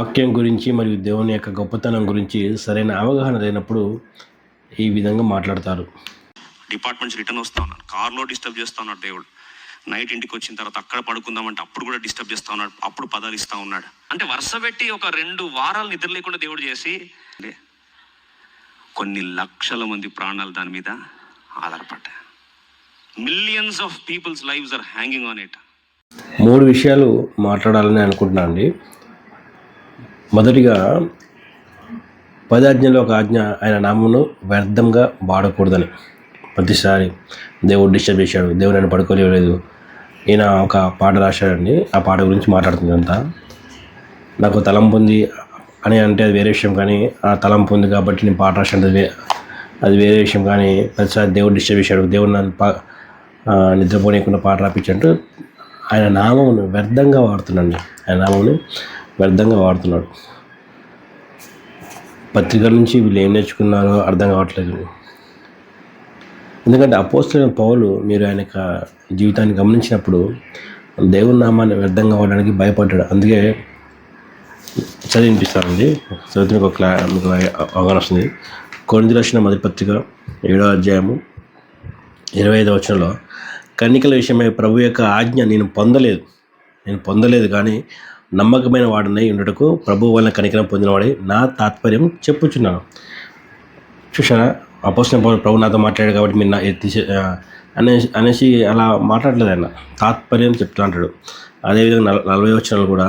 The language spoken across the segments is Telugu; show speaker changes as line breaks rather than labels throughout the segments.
వాక్యం గురించి మరియు దేవుని యొక్క గొప్పతనం గురించి సరైన అవగాహన లేనప్పుడు ఈ విధంగా మాట్లాడతారు.
డిపార్ట్మెంట్స్ రిటర్న్ వస్తా ఉన్నాను కార్లో డిస్టర్బ్ చేస్తా ఉన్నాడు దేవుడు. నైట్ ఇంటికి వచ్చిన తర్వాత అక్కడ పడుకుందామంటే అప్పుడు కూడా డిస్టర్బ్ చేస్తా ఉన్నాడు. అప్పుడు పదాలు ఇస్తా ఉన్నాడు. అంటే వరుస పెట్టి ఒక రెండు వారాలు నిద్ర లేకుండా దేవుడు చేసి కొన్ని లక్షల మంది ప్రాణాలు దాని మీద ఆధారపడ్డాయి millions of peoples lives are hanging on it
మూడు విషయాలు మాట్లాడాలని అనుకుంటున్నాను అండి. మొదటిగా పదాజ్ఞలో ఒక ఆజ్ఞ ఆయన నామమును వ్యర్థంగా వాడకూడదని. ప్రతిసారి దేవుడు డిస్టర్బ్ చేశాడు దేవుడు నన్ను పడుకోలేదు ఈయన ఒక పాట రాశాడండి ఆ పాట గురించి మాట్లాడుతుంది అంతా. నాకు తలంపు ఉంది అని అంటే అది వేరే విషయం కానీ ఆ తలంపు ఉంది కాబట్టి నేను పాట రాశాను అది వే- అది వేరే విషయం కానీ ప్రతిసారి దేవుడు డిస్టర్బ్ చేశాడు దేవుడు నన్ను పా నిద్రపోనీయకుండా పాట రాపించంటూ ఆయన నామమును వ్యర్థంగా వాడుతున్నాను ఆయన నామమును వ్యర్థంగా వాడుతున్నాడు. పత్రికల నుంచి వీళ్ళు ఏం నేర్చుకున్నారో అర్థం కావట్లేదు. ఎందుకంటే అపోస్తులైన పౌలు మీరు ఆయన యొక్క జీవితాన్ని గమనించినప్పుడు దేవుని నామాన్ని వ్యర్థంగా వాడడానికి భయపడ్డాడు. అందుకే చదివినిపిస్తానండి చదివిన ఒక క్లా మీకు అవగాహన వస్తుంది. కొరింది రాసిన మొదటి పత్రిక ఏడో అధ్యాయము ఇరవై ఐదో వచనంలో కన్నికల విషయమై ప్రభు యొక్క ఆజ్ఞ నేను పొందలేదు. నేను పొందలేదు కానీ నమ్మకమైన వాడినై ఉండటకు ప్రభు వలన కనికరం పొందినవాడే నా తాత్పర్యం చెప్పుచున్నాను. చూసారా అపోసిన ప్రభు నాతో మాట్లాడాడు కాబట్టి మీరు నా తీసే అనేసి అనేసి అలా మాట్లాడలేదు ఆయన. తాత్పర్యం చెప్తా అంటాడు. అదేవిధంగా నల నలభై వచనాలు కూడా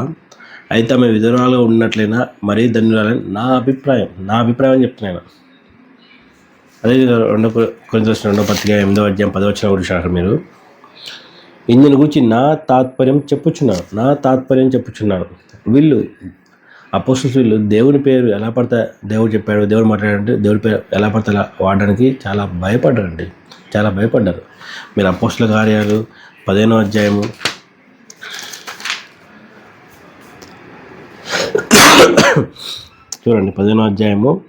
అయితే ఆమె విధురాలుగా ఉన్నట్లయినా మరీ ధన్యురాలని నా అభిప్రాయం నా అభిప్రాయం అని చెప్తున్నాను అదేవిధంగా రెండో కొంచెం రెండో పత్రిక ఎనిమిదో అధ్యాయం పదో వచ్చిన కూడా చూసారు మీరు. ఇందుని గురించి నా తాత్పర్యం చెప్పుచున్నాను నా తాత్పర్యం చెప్పుచున్నాను వీళ్ళు అపోసల్స్ వీళ్ళు దేవుని పేరు ఎలా పడితే దేవుడు చెప్పాడు దేవుడు మాట్లాడంటే దేవుడి పేరు ఎలా పడితే అలా వాడడానికి చాలా భయపడ్డారండి. చాలా భయపడ్డారు. మీరు అపోస్టుల కార్యాలు పదిహేనో అధ్యాయము. చూడండి పదిహేనో అధ్యాయము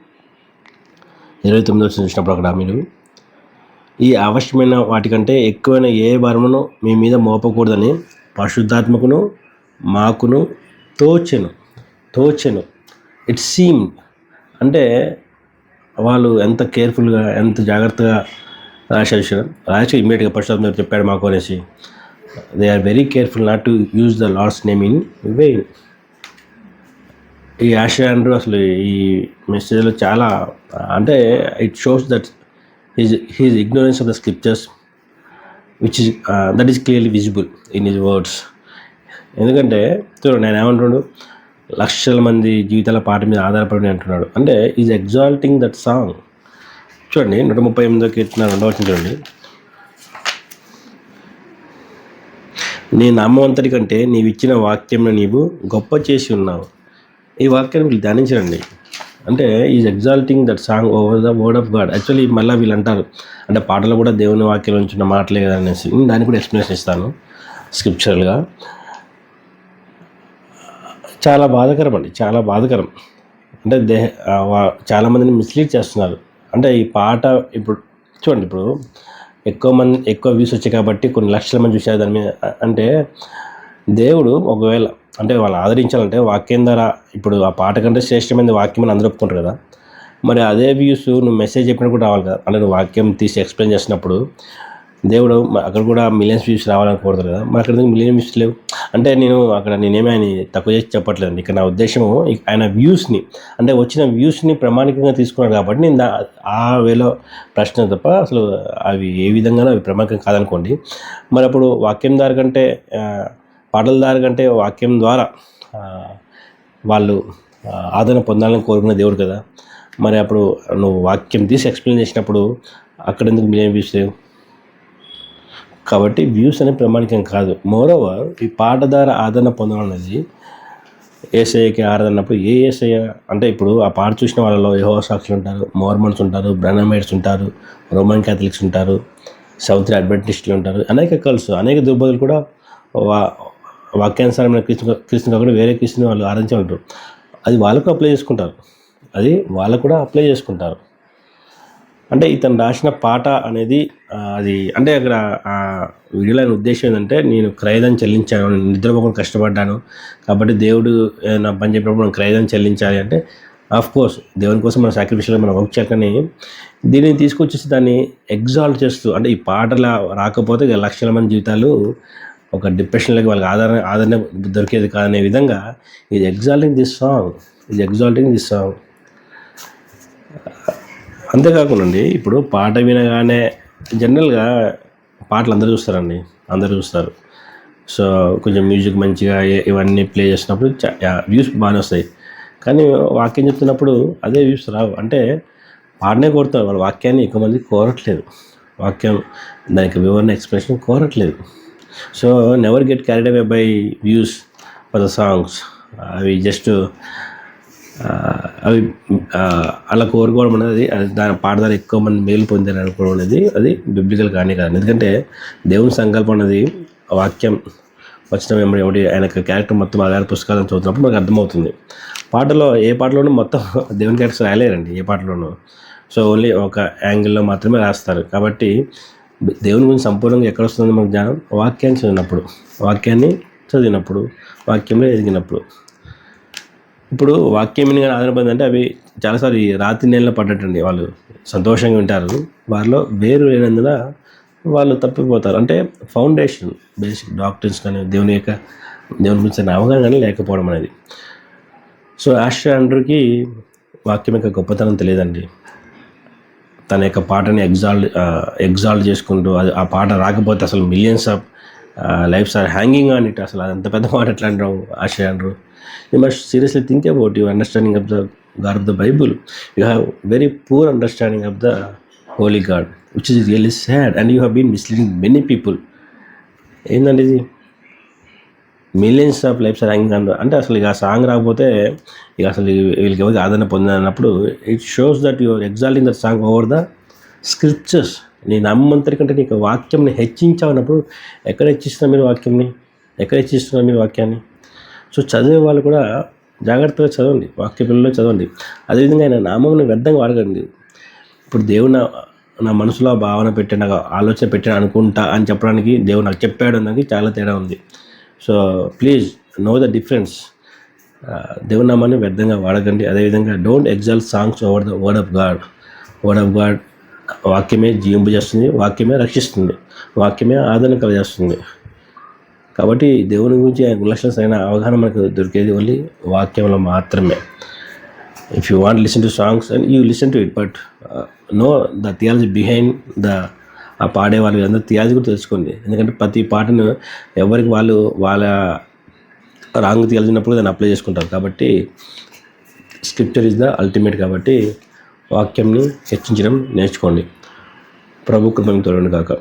ఇరవై తొమ్మిది వచ్చిన చూసినప్పుడు అక్కడ మీరు ఈ అవశ్యమైన వాటికంటే ఎక్కువైన ఏ భారమును మీ మీద మోపకూడదని పరిశుద్ధాత్మకును మాకును తోచెను తోచెను. ఇట్ సీమ్ అంటే వాళ్ళు ఎంత కేర్ఫుల్గా ఎంత జాగ్రత్తగా రాశారు చూసారా? రాసి ఇమ్మీడియట్గా పరిశుద్ధాత్మ చెప్పాడు మాకు అనేసి. They are very careful not to use the Lord's name in vain ఈ యాష అండ్రూ అసలు ఈ మెసేజ్లో చాలా అంటే it shows that his his ignorance of the scriptures which is that is clearly visible in his words ఎందుకంటే చూడండి నేను ఏమంటున్నాడు? లక్షల మంది జీవితాల పాట మీద ఆధారపడి అంటున్నాడు. అంటే ఈజ్ ఎగ్జాల్టింగ్ దట్ సాంగ్ చూడండి నూట ముప్పై ఎనిమిదో కీర్తన రెండవ చూడండి. నీ నామవంతటి కంటే నీవిచ్చిన వాక్యంను నీవు గొప్ప చేసి ఉన్నావు. ఈ వాక్యాన్ని వీళ్ళు ధ్యానించరండి అంటే is exalting that song over the word of God actually మళ్ళీ వీళ్ళు అంటారు అంటే పాటలు కూడా దేవుని వాక్యం నుంచి ఉన్న మాటలే కదా అనేసి. నేను దానికి కూడా ఎక్స్ప్లెనేషన్ ఇస్తాను స్క్రిప్చరల్గా చాలా బాధకరం అండి. చాలా బాధకరం. అంటే దేహ చాలామందిని మిస్లీడ్ చేస్తున్నారు. అంటే ఈ పాట ఇప్పుడు చూడండి ఇప్పుడు. ఎక్కువ మంది ఎక్కువ వ్యూస్ వచ్చాయి కాబట్టి కొన్ని లక్షల మంది చూశారు దాని మీద. అంటే దేవుడు ఒకవేళ అంటే వాళ్ళు ఆదరించాలంటే వాక్యం ద్వారా ఇప్పుడు ఆ పాట కంటే శ్రేష్టమైన వాక్యం అని అందరూ ఒప్పుకుంటారు కదా. మరి అదే వ్యూస్ నువ్వు మెసేజ్ చెప్పినప్పుడు రావాలి కదా. అంటే నువ్వు వాక్యం తీసి ఎక్స్ప్లెయిన్ చేసినప్పుడు దేవుడు అక్కడ కూడా మిలియన్స్ వ్యూస్ రావాలని కదా. మరి అక్కడ మిలియన్ వ్యూస్ లేవు? అంటే నేను అక్కడ నేనేమి ఆయన తక్కువ చేసి చెప్పట్లేదు. ఇక్కడ నా ఉద్దేశము ఆయన వ్యూస్ని అంటే వచ్చిన వ్యూస్ని ప్రామాణికంగా తీసుకున్నాడు కాబట్టి నేను ఆ వేలో ప్రశ్న తప్ప అసలు అవి ఏ విధంగానూ అవి ప్రామాణికం కాదనుకోండి. మరి అప్పుడు వాక్యం దారి కంటే పాటల ద్వారా కంటే వాక్యం ద్వారా వాళ్ళు ఆదరణ పొందాలని కోరుకున్న దేవుడు కదా. మరి అప్పుడు నువ్వు వాక్యం తీసి ఎక్స్ప్లెయిన్ చేసినప్పుడు అక్కడ ఎందుకు మిలియన్ వ్యూస్ లేవు? కాబట్టి వ్యూస్ అనే ప్రామాణికం కాదు. మోరోవర్ ఈ పాట ద్వారా ఆదరణ పొందడం అనేది ఏసఐకి ఆరాధన అన్నప్పుడు ఏ ఏసఐ అంటే ఇప్పుడు ఆ పాట చూసిన వాళ్ళలో యహో సాక్షులు ఉంటారు మోర్మన్స్ ఉంటారు బ్రహ్మమైడ్స్ ఉంటారు రోమన్ క్యాథలిక్స్ ఉంటారు సౌత్ అడ్వెంటిస్టులు ఉంటారు అనేక కల్స్ అనేక దుర్బోధులు కూడా వా వాక్యానుసారమైన కృష్ణ కృష్ణ కాకుండా వేరే కృష్ణ వాళ్ళు ఆరాధించే ఉంటారు. అది వాళ్ళకు అప్లై చేసుకుంటారు. అది వాళ్ళకు కూడా అప్లై చేసుకుంటారు. అంటే ఇతను రాసిన పాట అనేది అది అంటే అక్కడ ఆ వీడియోలో ఆయన ఉద్దేశం ఏంటంటే నేను క్రయదం చెల్లించాను నిద్రపోకుండా కష్టపడ్డాను కాబట్టి దేవుడు నా పని చెప్పినప్పుడు మనం క్రయదం చెల్లించాలి అంటే ఆఫ్ కోర్స్ దేవుని కోసం మన సాక్రిఫిషియల్ మనం వర్క్ చేయాలి దీన్ని తీసుకొచ్చేసి దాన్ని ఎగ్జాల్ట్ చేస్తూ అంటే ఈ పాటల రాకపోతే ఇక లక్షల మంది జీవితాలు ఒక డిప్రెషన్లోకి వాళ్ళకి ఆదరణ ఆదరణ దొరికేది కాదనే విధంగా ఇది ఎగ్జాల్టింగ్ దిస్ సాంగ్ ఇది ఎగ్జాల్టింగ్ దిస్ సాంగ్ అంతేకాకుండా ఇప్పుడు పాట వినగానే జనరల్గా పాటలు అందరూ చూస్తారండి. అందరూ చూస్తారు. సో కొంచెం మ్యూజిక్ మంచిగా ఇవన్నీ ప్లే చేసినప్పుడు వ్యూస్ బాగానే వస్తాయి. కానీ వాక్యం చెప్తున్నప్పుడు అదే వ్యూస్ రావు. అంటే పాటనే కోరుతారు. వాళ్ళ వాక్యాన్ని ఎక్కువ మంది కోరట్లేదు. వాక్యం దానికి వివరణ expression కోరట్లేదు. So never get carried away by views for the songs అవి జస్ట్ అవి అలా కోరుకోవడం అనేది దాని పాట ద్వారా ఎక్కువ మంది మేలు పొందారు అనుకోవడం అనేది అది బిబ్లికల్ కానీ కాదు. ఎందుకంటే దేవుని సంకల్పం అనేది వాక్యం వచ్చిన వెంబడి ఒకటి ఆయన క్యారెక్టర్ మొత్తం ఆధార పుస్తకాలను చదువుతున్నప్పుడు మనకు అర్థమవుతుంది. పాటలో ఏ పాటలోనూ మొత్తం దేవుని క్యారెక్టర్స్ రాయలేరండి ఏ పాటలోనూ. సో ఓన్లీ ఒక యాంగిల్లో మాత్రమే రాస్తారు. కాబట్టి దేవుని గురించి సంపూర్ణంగా ఎక్కడ వస్తుంది మనకు జ్ఞానం? వాక్యాన్ని చదివినప్పుడు. వాక్యాన్ని చదివినప్పుడు వాక్యంలో ఎదిగినప్పుడు. ఇప్పుడు వాక్యం మీద ఆధారపడింది అంటే అవి చాలాసార్లు రాత్రి నెలలో పడ్డటండి వాళ్ళు సంతోషంగా ఉంటారు. వారిలో వేరు లేనందున వాళ్ళు తప్పిపోతారు. అంటే ఫౌండేషన్ బేసిక్ డాక్టర్స్ కానీ దేవుని యొక్క దేవుని గురించి అవగాహన కానీ లేకపోవడం అనేది. సో ఆస్ట్రా ఆండ్రూకి వాక్యం యొక్క గొప్పతనం తెలియదండి. తన యొక్క పాటని ఎగ్జాల్ట్ ఎగ్జాల్ట్ చేసుకుంటూ అది ఆ పాట రాకపోతే అసలు millions of lifes are hanging on it అసలు అంత పెద్ద మాట ఎట్లా అంటారు ఆశయ అంటారు you must seriously think about your understanding of the God of the Bible you have very poor understanding of the holy God which is really sad and you have been misleading many people ఏందండి ఇది millions of lifes hanging on అంటే అసలు ఇక ఆ సాంగ్ రాకపోతే ఇక అసలు వీళ్ళకి ఎవరికి ఆదరణ పొందినప్పుడు it shows that your exalting that song over the scriptures నీ నమ్మంతరి కంటే నీకు వాక్యంని హెచ్చించావన్నప్పుడు ఎక్కడ హెచ్చిస్తున్నా మీరు వాక్యంని? ఎక్కడ హెచ్చిస్తున్నా మీరు వాక్యాన్ని? సో చదివే వాళ్ళు కూడా జాగ్రత్తగా చదవండి. వాక్య పిల్లల్లో చదవండి. అదేవిధంగా ఆయన నామంని వ్యర్థంగా వాడకండి. ఇప్పుడు దేవుని నా మనసులో భావన పెట్టాను నాకు ఆలోచన పెట్టాను అనుకుంటా అని చెప్పడానికి దేవుడు నాకు చెప్పాడు అన్నది చాలా తేడా ఉంది. So please know the difference దేవునామాన్ని వ్యర్థంగా వాడకండి. అదేవిధంగా don't exalt songs over the word of God word of God వాక్యమే జీవింపు చేస్తుంది వాక్యమే రక్షిస్తుంది వాక్యమే ఆదరణ కలగజేస్తుంది కాబట్టి దేవుని గురించి ఆయన గుణలక్షణ సరైన అవగాహన మనకు దొరికేది ఓన్లీ వాక్యంలో మాత్రమే. If you want listen to songs and you listen to it but know the theology behind the ఆ పాడే వాళ్ళు అందరూ థియాలజీ కూడా తెలుసుకోండి. ఎందుకంటే ప్రతి పాటను ఎవరికి వాళ్ళు వాళ్ళ రాంగ్ తీయాల్సినప్పుడు దాన్ని అప్లై చేసుకుంటారు. కాబట్టి స్క్రిప్చర్ ఇస్ ద అల్టిమేట్ కాబట్టి వాక్యంని హెచ్చించడం నేర్చుకోండి. ప్రభు కృపను తోడండి కాక